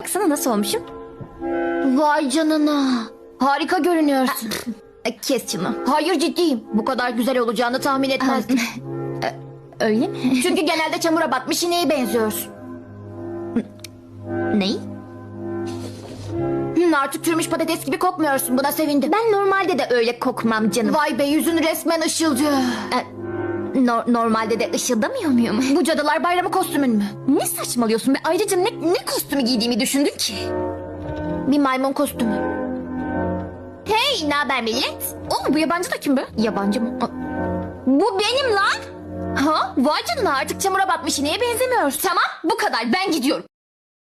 Baksana nasıl olmuşum? Vay canına. Harika görünüyorsun. Kes şunu. Hayır ciddiyim. Bu kadar güzel olacağını tahmin etmezdim. Öyle mi? Çünkü genelde çamura batmış ineğe benziyorsun. Neyi? Artık çürümüş patates gibi kokmuyorsun. Buna sevindim. Ben normalde de öyle kokmam canım. Vay be yüzün resmen ışıldı. Nor- normalde de ışıldamıyor muyum? Bu cadılar bayramı kostümün mü? ne saçmalıyorsun be? Ayrıca ne, ne kostümü giydiğimi düşündün ki? Bir maymun kostümü. Hey ne haber millet? Oğlum bu yabancı da kim be? Yabancı mı? Bu benim lan. Ha? Vay canına artık çamura batmış ineğe benzemiyorsun. Tamam bu kadar ben gidiyorum.